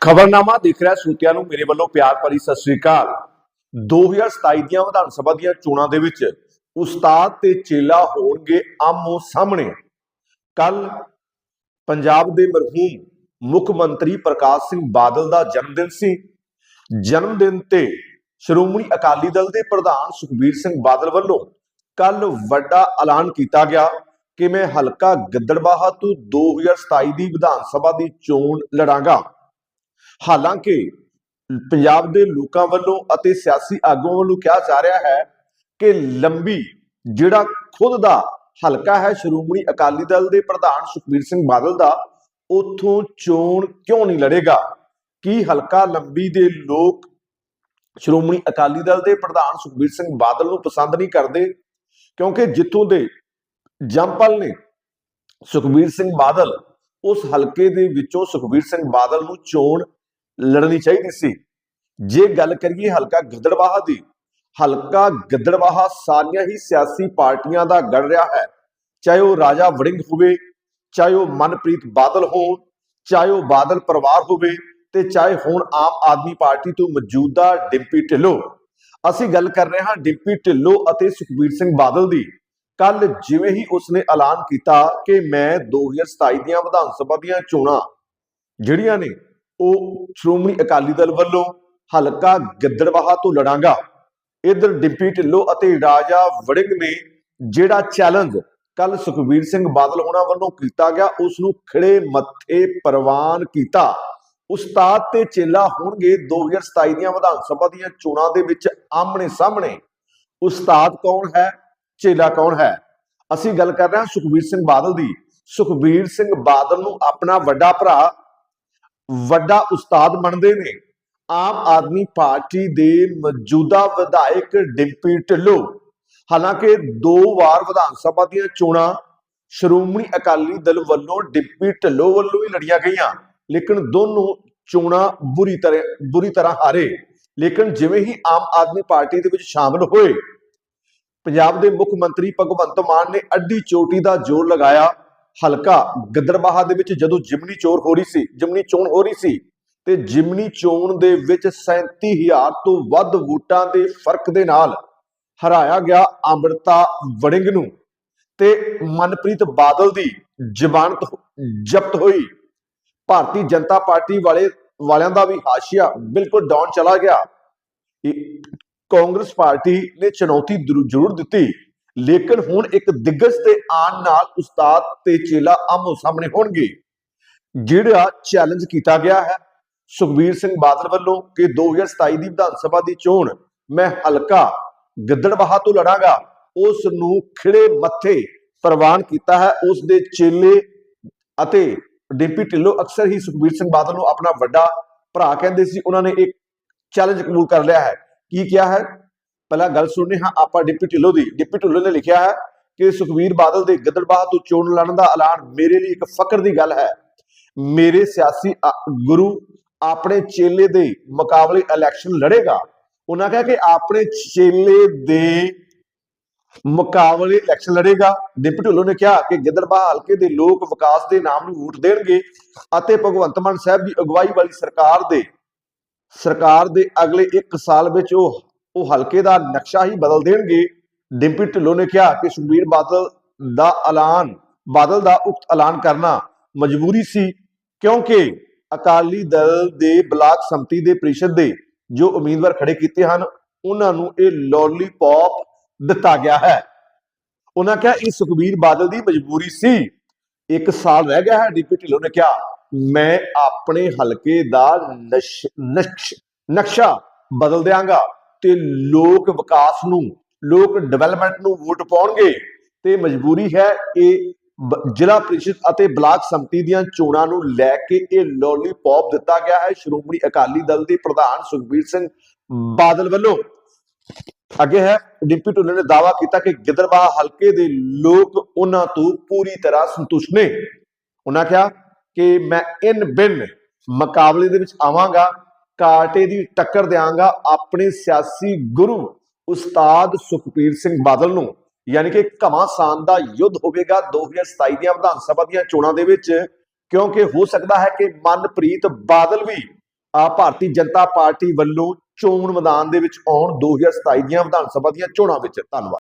ਖਬਰਨਾਮਾ ਦੇਖ ਰਿਹਾ ਸਰੋਤਿਆਂ ਨੂੰ ਮੇਰੇ ਵੱਲੋਂ ਪਿਆਰ ਭਰੀ ਸਤਿ ਸ੍ਰੀ ਅਕਾਲ। 2027 ਦੀਆਂ ਵਿਧਾਨ ਸਭਾ ਦੀਆਂ ਚੋਣਾਂ ਦੇ ਵਿੱਚ ਉਸਤਾਦ ਤੇ ਚੇਲਾ ਹੋਣਗੇ ਆਮੋ ਸਾਹਮਣੇ। ਕੱਲ ਪੰਜਾਬ ਦੇ ਮਰਹੂਮ ਮੁੱਖ ਮੰਤਰੀ ਪ੍ਰਕਾਸ਼ ਸਿੰਘ ਬਾਦਲ ਦਾ ਜਨਮ ਦਿਨ ਸੀ। ਜਨਮ ਦਿਨ ਤੇ ਸ਼੍ਰੋਮਣੀ ਅਕਾਲੀ ਦਲ ਦੇ ਪ੍ਰਧਾਨ ਸੁਖਬੀਰ ਸਿੰਘ ਬਾਦਲ ਵੱਲੋਂ ਕੱਲ ਵੱਡਾ ਐਲਾਨ ਕੀਤਾ ਗਿਆ ਕਿ ਮੈਂ ਹਲਕਾ ਗਿੱਦੜਬਾਹਾ ਤੋਂ 2027 ਦੀ ਵਿਧਾਨ ਸਭਾ ਦੀ ਚੋਣ ਲੜਾਂਗਾ। ਹਾਲਾਂਕਿ ਪੰਜਾਬ ਦੇ ਲੋਕਾਂ ਵੱਲੋਂ ਅਤੇ ਸਿਆਸੀ ਆਗੂਆਂ ਵੱਲੋਂ ਕਿਹਾ ਜਾ ਰਿਹਾ ਹੈ ਕਿ ਲੰਬੀ, ਜਿਹੜਾ ਖੁਦ ਦਾ ਹਲਕਾ ਹੈ ਸ਼੍ਰੋਮਣੀ ਅਕਾਲੀ ਦਲ ਦੇ ਪ੍ਰਧਾਨ ਸੁਖਬੀਰ ਸਿੰਘ ਬਾਦਲ ਦਾ, ਉਥੋਂ ਚੋਣ ਕਿਉਂ ਨਹੀਂ ਲੜੇਗਾ? ਕੀ ਹਲਕਾ ਲੰਬੀ ਦੇ ਲੋਕ ਸ਼੍ਰੋਮਣੀ ਅਕਾਲੀ ਦਲ ਦੇ ਪ੍ਰਧਾਨ ਸੁਖਬੀਰ ਸਿੰਘ ਬਾਦਲ ਨੂੰ ਪਸੰਦ ਨਹੀਂ ਕਰਦੇ? ਕਿਉਂਕਿ ਜਿੱਥੋਂ ਦੇ ਜੰਪਲ ਨੇ ਸੁਖਬੀਰ ਸਿੰਘ ਬਾਦਲ, ਉਸ ਹਲਕੇ ਦੇ ਵਿੱਚੋਂ ਸੁਖਬੀਰ ਸਿੰਘ ਬਾਦਲ ਨੂੰ ਚੋਣ ਲੜਨੀ ਚਾਹੀਦੀ ਸੀ। ਜੇ ਗੱਲ ਕਰੀਏ ਹਲਕਾ ਗਿੱਦੜਬਾਹਾ ਦੀ, ਹਲਕਾ ਗਿੱਦੜਬਾਹਾ ਸਾਰੀਆਂ ਹੀ ਸਿਆਸੀ ਪਾਰਟੀਆਂ ਦਾ ਗੜ ਰਿਹਾ ਹੈ। ਚਾਹੇ ਉਹ ਰਾਜਾ ਵੜਿੰਗ ਹੋਵੇ, ਚਾਹੇ ਉਹ ਮਨਪ੍ਰੀਤ ਬਾਦਲ ਹੋਣ, ਚਾਹੇ ਉਹ ਬਾਦਲ ਪਰਿਵਾਰ ਹੋਵੇ ਤੇ ਚਾਹੇ ਹੁਣ ਆਮ ਆਦਮੀ ਪਾਰਟੀ ਤੋਂ ਮੌਜੂਦਾ ਡਿੰਪੀ ਢਿੱਲੋਂ। ਅਸੀਂ ਗੱਲ ਕਰ ਰਹੇ ਹਾਂ ਡਿੰਪੀ ਢਿੱਲੋਂ ਅਤੇ ਸੁਖਬੀਰ ਸਿੰਘ ਬਾਦਲ ਦੀ। ਕੱਲ ਜਿਵੇਂ ਹੀ ਉਸਨੇ ਐਲਾਨ ਕੀਤਾ ਕਿ ਮੈਂ 2027 ਦੀਆਂ ਵਿਧਾਨ ਸਭਾ ਦੀਆਂ ਚੋਣਾਂ, ਜਿਹੜੀਆਂ ਨੇ ਉਹ ਸ਼੍ਰੋਮਣੀ ਅਕਾਲੀ ਦਲ ਵੱਲੋਂ ਹਲਕਾ ਗਿੱਦੜਬਾਹਾ ਤੋਂ ਲੜਾਂਗਾ। ਇਧਰ ਡਿੰਪੀ ਢਿੱਲੋਂ ਅਤੇ ਰਾਜਾ ਵੜਿੰਗ ਨੇ ਜਿਹੜਾ ਚੈਲੰਜ ਕੱਲ ਸੁਖਬੀਰ ਸਿੰਘ ਬਾਦਲ ਹੋਣਾ ਵੱਲੋਂ ਕੀਤਾ ਗਿਆ ਉਸ ਨੂੰ ਖੜੇ ਮੱਥੇ ਪ੍ਰਵਾਨ ਕੀਤਾ। ਉਸਤਾਦ ਤੇ ਚੇਲਾ ਹੋਣਗੇ 2027 ਦੀਆਂ ਵਿਧਾਨ ਸਭਾ ਦੀਆਂ ਚੋਣਾਂ ਦੇ ਵਿੱਚ ਆਮਣੇ ਸਾਹਮਣੇ। ਉਸਤਾਦ ਕੌਣ ਹੈ? ਚੇਲਾ ਕੌਣ ਹੈ? ਅਸੀਂ ਗੱਲ ਕਰ ਰਹੇ ਹਾਂ ਸੁਖਬੀਰ ਸਿੰਘ ਬਾਦਲ ਦੀ। ਸੁਖਬੀਰ ਸਿੰਘ ਬਾਦਲ ਨੂੰ ਆਪਣਾ ਵੱਡਾ ਭਰਾ ਵੱਡਾ ਉਸਤਾਦ ਮੰਨਦੇ ਨੇ। ਆਮ ਆਦਮੀ ਪਾਰਟੀ ਦੇ ਮੌਜੂਦਾ ਵਿਧਾਇਕ ਡਿੰਪੀ ਢਿੱਲੋਂ। ਹਾਲਾਂਕਿ ਦੋ ਵਾਰ ਵਿਧਾਨ ਸਭਾ ਦੀਆਂ ਚੋਣਾਂ ਸ਼੍ਰੋਮਣੀ ਅਕਾਲੀ ਦਲ ਵੱਲੋਂ ਡਿੰਪੀ ਢਿੱਲੋਂ ਵੱਲੋਂ ਹੀ ਲੜੀਆਂ ਗਈਆਂ। ਲੇਕਿਨ ਦੋਨੋਂ ਚੋਣਾਂ ਬੁਰੀ ਤਰ੍ਹਾਂ ਬੁਰੀ ਤਰ੍ਹਾਂ ਹਾਰੇ। ਲੇਕਿਨ ਜਿਵੇਂ ਹੀ ਆਮ ਆਦਮੀ ਪਾਰਟੀ ਦੇ ਵਿੱਚ ਸ਼ਾਮਲ ਹੋਏ, ਪੰਜਾਬ ਦੇ ਮੁੱਖ ਮੰਤਰੀ ਭਗਵੰਤ ਮਾਨ ਨੇ ਅੱਡੀ ਚੋਟੀ ਦਾ ਜ਼ੋਰ ਲਗਾਇਆ। ਹਲਕਾ ਗਿੱਦੜਬਾਹਾ ਦੇ ਵਿੱਚ ਜਦੋਂ ਜਿਮਨੀ ਚੋਰ ਹੋ ਰਹੀ ਸੀ, ਜਿਮਨੀ ਚੋਣ ਹੋ ਰਹੀ ਸੀ, ਤੇ ਜਿਮਨੀ ਚੋਣ ਦੇ ਵਿੱਚ 37000 ਤੋਂ ਵੱਧ ਵੋਟਾਂ ਦੇ ਫ਼ਰਕ ਦੇ ਨਾਲ ਹਰਾਇਆ ਗਿਆ ਅੰਮ੍ਰਿਤਾ ਵੜਿੰਗ ਨੂੰ ਤੇ ਮਨਪ੍ਰੀਤ ਬਾਦਲ ਦੀ ਜ਼ਮਾਨਤ ਜ਼ਬਤ ਹੋਈ। ਭਾਰਤੀ ਜਨਤਾ ਪਾਰਟੀ ਵਾਲੇ, ਵਾਲਿਆਂ ਦਾ ਵੀ ਹਾਸ਼ੀਆ ਬਿਲਕੁਲ ਡਾਊਨ ਚਲਾ ਗਿਆ। ਕਾਂਗਰਸ ਪਾਰਟੀ ਨੇ ਚੁਣੌਤੀ ਜ਼ਰੂਰ ਦਿੱਤੀ। ਲੇਕਿਨ ਹੁਣ ਇੱਕ ਦਿੱਗਜ ਤੇ ਆਣ ਨਾਲ ਉਸਤਾਦ ਤੇ ਚੇਲਾ ਆਮੋ ਸਾਹਮਣੇ ਹੋਣਗੇ। ਜਿਹੜਾ ਚੈਲੰਜ ਕੀਤਾ ਗਿਆ ਹੈ, ਸੁਖਬੀਰ ਸਿੰਘ ਬਾਦਲ ਵੱਲੋਂ ਕਿ 2027 ਦੀ ਵਿਧਾਨ ਸਭਾ ਦੀ ਚੋਣ, ਮੈਂ ਹਲਕਾ ਗਿੱਦੜਬਾਹਾ ਤੋਂ ਲੜਾਂਗਾ ਉਸ ਨੂੰ ਖਿੜੇ ਮੱਥੇ ਪ੍ਰਵਾਨ ਕੀਤਾ ਹੈ। ਉਸ ਦੇ ਚੇਲੇ ਅਤੇ ਡਿੰਪੀ ਢਿੱਲੋਂ ਅਕਸਰ ਹੀ ਸੁਖਬੀਰ ਸਿੰਘ ਬਾਦਲ ਨੂੰ ਆਪਣਾ ਵੱਡਾ ਭਰਾ ਕਹਿੰਦੇ ਸੀ। ਉਹਨਾਂ ਨੇ ਇੱਕ ਚੈਲੰਜ ਕਬੂਲ ਕਰ ਲਿਆ ਹੈ। ਕੀ ਕਿਹਾ ਹੈ? ਪਹਿਲਾਂ ਗੱਲ ਸੁਣਨੇ, ਹਾਂ, ਆਪਾਂ ਡਿੰਪੀ ਢਿੱਲੋਂ ਦੀ ਡਿੰਪੀ ਢਿੱਲੋਂ ਨੇ ਲਿਖਿਆ ਹੈ ਕਿ ਸੁਖਬੀਰ ਬਾਦਲ ਦੇ ਗਿੱਦੜਬਾਹਾ ਤੋਂ ਚੋਣ ਲੜਨ ਦਾ ਐਲਾਨ ਮੇਰੇ ਲਈ ਇੱਕ ਫਖਰ ਦੀ ਗੱਲ ਹੈ। ਮੇਰੇ ਸਿਆਸੀ ਗੁਰੂ ਆਪਣੇ ਚੇਲੇ ਦੇ ਮੁਕਾਬਲੇ ਇਲੈਕਸ਼ਨ ਲੜੇਗਾ। ਉਹਨਾਂ ਕਿਹਾ ਕਿ ਆਪਣੇ ਚੇਲੇ ਦੇ ਮੁਕਾਬਲੇ ਇਲੈਕਸ਼ਨ ਲੜੇਗਾ। ਡਿਪਟੀ ਢਿੱਲੋਂ ਨੇ ਕਿਹਾ ਕਿ ਗਿੱਦੜਬਾਹ ਹਲਕੇ ਦੇ ਲੋਕ ਵਿਕਾਸ ਦੇ ਨਾਮ ਨੂੰ ਵੋਟ ਦੇਣਗੇ ਅਤੇ ਭਗਵੰਤ ਮਾਨ ਸਾਹਿਬ ਦੀ ਅਗਵਾਈ ਵਾਲੀ ਸਰਕਾਰ ਦੇ ਸਰਕਾਰ ਦੇ ਅਗਲੇ 1 ਸਾਲ ਵਿੱਚ ਉਹ ਉਹ ਹਲਕੇ ਦਾ ਨਕਸ਼ਾ ਹੀ ਬਦਲ ਦੇਣਗੇ। ਡਿੰਪੀ ਢਿੱਲੋਂ ਨੇ ਕਿਹਾ ਕਿ ਸੁਖਬੀਰ ਬਾਦਲ ਦਾ ਐਲਾਨ, ਬਾਦਲ ਦਾ ਉਕਤ ਐਲਾਨ ਕਰਨਾ ਮਜਬੂਰੀ ਸੀ, ਕਿਉਂਕਿ ਅਕਾਲੀ ਦਲ ਦੇ ਬਲਾਕ ਸੰਮਤੀ ਦੇ ਪ੍ਰੀਸ਼ਦ ਦੇ ਜੋ ਉਮੀਦਵਾਰ ਖੜੇ ਕੀਤੇ ਹਨ, ਉਹਨਾਂ ਨੂੰ ਇਹ ਲੋਲੀਪੌਪ ਦਿੱਤਾ ਗਿਆ ਹੈ। ਉਹਨਾਂ ਕਿਹਾ ਇਹ ਸੁਖਬੀਰ ਬਾਦਲ ਦੀ ਮਜਬੂਰੀ ਸੀ। ਇੱਕ ਸਾਲ ਰਹਿ ਗਿਆ ਹੈ, ਡੀਪੀ ਢਿੱਲੋਂ ਨੇ ਕਿਹਾ, ਮੈਂ ਆਪਣੇ ਹਲਕੇ ਦਾ ਨਸ਼- ਨਕਸ਼- ਨਕਸ਼ਾ ਬਦਲ ਦਿਆਂਗਾ। ਤੇ ਲੋਕ ਵਿਕਾਸ ਨੂੰ, ਲੋਕ ਡਿਵੈਲਪਮੈਂਟ ਨੂੰ ਵੋਟ ਪਾਉਣਗੇ। ਤੇ ਮਜਬੂਰੀ ਹੈ ਇਹ ਜ਼ਿਲ੍ਹਾ ਪ੍ਰੀਸ਼ਦ ਅਤੇ ਬਲਾਕ ਸੰਮਤੀ ਦੀਆਂ ਚੋਣਾਂ ਨੂੰ ਲੈ ਕੇ ਇਹ ਲੋਲੀਪੌਪ ਦਿੱਤਾ ਗਿਆ ਹੈ। ਸ਼੍ਰੋਮਣੀ ਅਕਾਲੀ ਦਲ ਦੇ ਪ੍ਰਧਾਨ ਸੁਖਬੀਰ ਸਿੰਘ ਬਾਦਲ ਵੱਲੋਂ। ਅੱਗੇ ਹੈ, ਡਿੰਪੀ ਢਿੱਲੋਂ ਨੇ ਦਾਅਵਾ ਕੀਤਾ ਕਿ ਗਿੱਦੜਬਾਹਾ ਹਲਕੇ ਦੇ ਲੋਕ ਉਹਨਾਂ ਤੋਂ ਪੂਰੀ ਤਰ੍ਹਾਂ ਸੰਤੁਸ਼ਟ ਨੇ। ਉਹਨਾਂ ਕਿਹਾ ਕਿ ਮੈਂ ਇਨ ਬਿਨ ਮੁਕਾਬਲੇ ਦੇ ਵਿੱਚ ਆਵਾਂਗਾ। ਕਾਟੇ ਦੀ ਟੱਕਰ ਦਿਆਂਗਾ ਆਪਣੇ ਸਿਆਸੀ ਗੁਰੂ ਉਸਤਾਦ ਸੁਖਬੀਰ ਸਿੰਘ ਬਾਦਲ ਨੂੰ। ਯਾਨੀ ਕਿ ਘਮਾਸਾਨ ਦਾ ਯੁੱਧ ਹੋਵੇਗਾ 2027 ਦੀਆਂ ਵਿਧਾਨ ਸਭਾ ਦੀਆਂ ਚੋਣਾਂ ਦੇ ਵਿੱਚ, ਕਿਉਂਕਿ ਹੋ ਸਕਦਾ ਹੈ ਕਿ ਮਨਪ੍ਰੀਤ ਬਾਦਲ ਵੀ ਆ ਭਾਰਤੀ ਜਨਤਾ ਪਾਰਟੀ ਵੱਲੋਂ ਚੋਣ ਮੈਦਾਨ ਦੇ ਵਿੱਚ ਆਉਣ 2027 ਦੀਆਂ ਵਿਧਾਨ ਸਭਾ ਦੀਆਂ ਚੋਣਾਂ ਵਿੱਚ। ਧੰਨਵਾਦ।